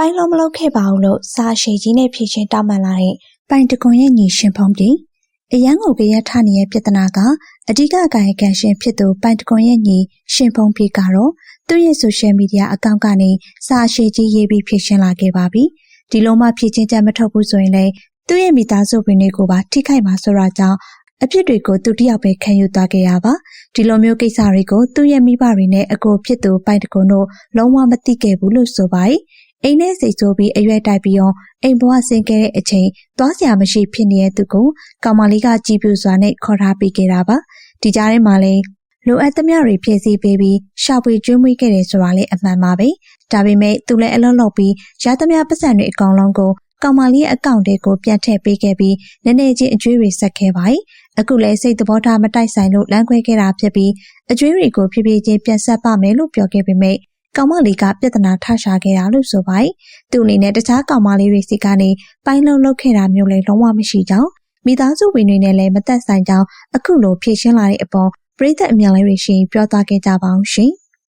ပိုင်းလုံးမလုပ်ခဲ့ပါဘူးလို့စာရှိကြီးနဲ့ဖြေချင်းတောင်းပန်လာတဲ့ပိုင်တကွန်ရဲ့ညီရှင်ဖုံးတီအရန်ကိုကြရက်ထနေတဲ့ပြဿနာကအဓိကကာယကံရှင်ဖြစ်သူပိုင်တကွန်ရဲ့ညီရှင်ဖုံးပြေကတော့သူ့ရဲ့ဆိုရှယ်မီဒီယာအကောင့်ကနေစာရှိကြီးရေးပြီးဖြေရှင်းလာခဲ့ပါပြီဒီလိုမှဖြေချင်းချက်မထုတ်ဘူးဆိုရင်လည်းသူ့ရဲ့မိသားစုဝင်တွေကိုပါထိခိုက်မှာဆိုတာကြောင့်အဖြစ်တွေကိုသူတယောက်ပဲခံယူသွားခဲ့ရပါဒီလိုမျိုးကိစ္စတွေကိုသူ့ရဲ့မိဘတွေနဲ့အကိုဖြစ်သူပိုင်တကွန်တို့လုံးဝမသိခဲ့ဘူးလို့ဆိုပါတယ် အိမ်ထဲစိတ်ဆိုးပြီးအရွက်တိုက်ပြီးတော့အိမ်ဘဝဆင်းခဲ့တဲ့အချိန်သွားစရာမရှိဖြစ်နေတဲ့သူကိုကောင်မလေးကကြည်ပြူစွာနဲ့ခေါ်ထားပေးခဲ့တာပါဒီကြားထဲမှာလည်းလိုအပ်သမျှတွေဖြည့်ဆည်းပေးပြီးရှာဖွေကျွေးမွေးခဲ့တယ်ဆိုတာလည်းအမှန်ပါပဲဒါပေမဲ့သူလည်းအလုံးလုံးပြီးရသမျှပတ်စံတွေအကောင်လုံးကိုကောင်မလေးရဲ့အကောင့်တွေကိုပြန်ထည့်ပေးခဲ့ပြီးနည်းနည်းချင်းအကျွေးတွေဆက်ခဲ့ပါတယ်အခုလည်းစိတ်သဘောထားမတိုက်ဆိုင်လို့လမ်းခွဲခဲ့တာဖြစ်ပြီးအကျွေးတွေကိုဖြည်းဖြည်းချင်းပြန်ဆက်ပါမယ်လို့ပြောခဲ့ပေမဲ့ ကောင်မလေးကပြဿနာထရှာခဲ့တာလို့ဆိုပါတယ်။သူအနေနဲ့တခြားကောင်မလေးတွေစီကနေပိုင်းလုံးလုပ်ခဲ့တာမျိုးလည်းလုံးဝမရှိကြောင်းမိသားစုဝင်တွေနဲ့လည်းမသက်ဆိုင်ကြောင်းအခုလိုဖြေရှင်းလာတဲ့အပေါ်ပြည်သက်အမြန်လေးတွေရှင်ပြောသွားခဲ့ကြပါအောင်ရှင်။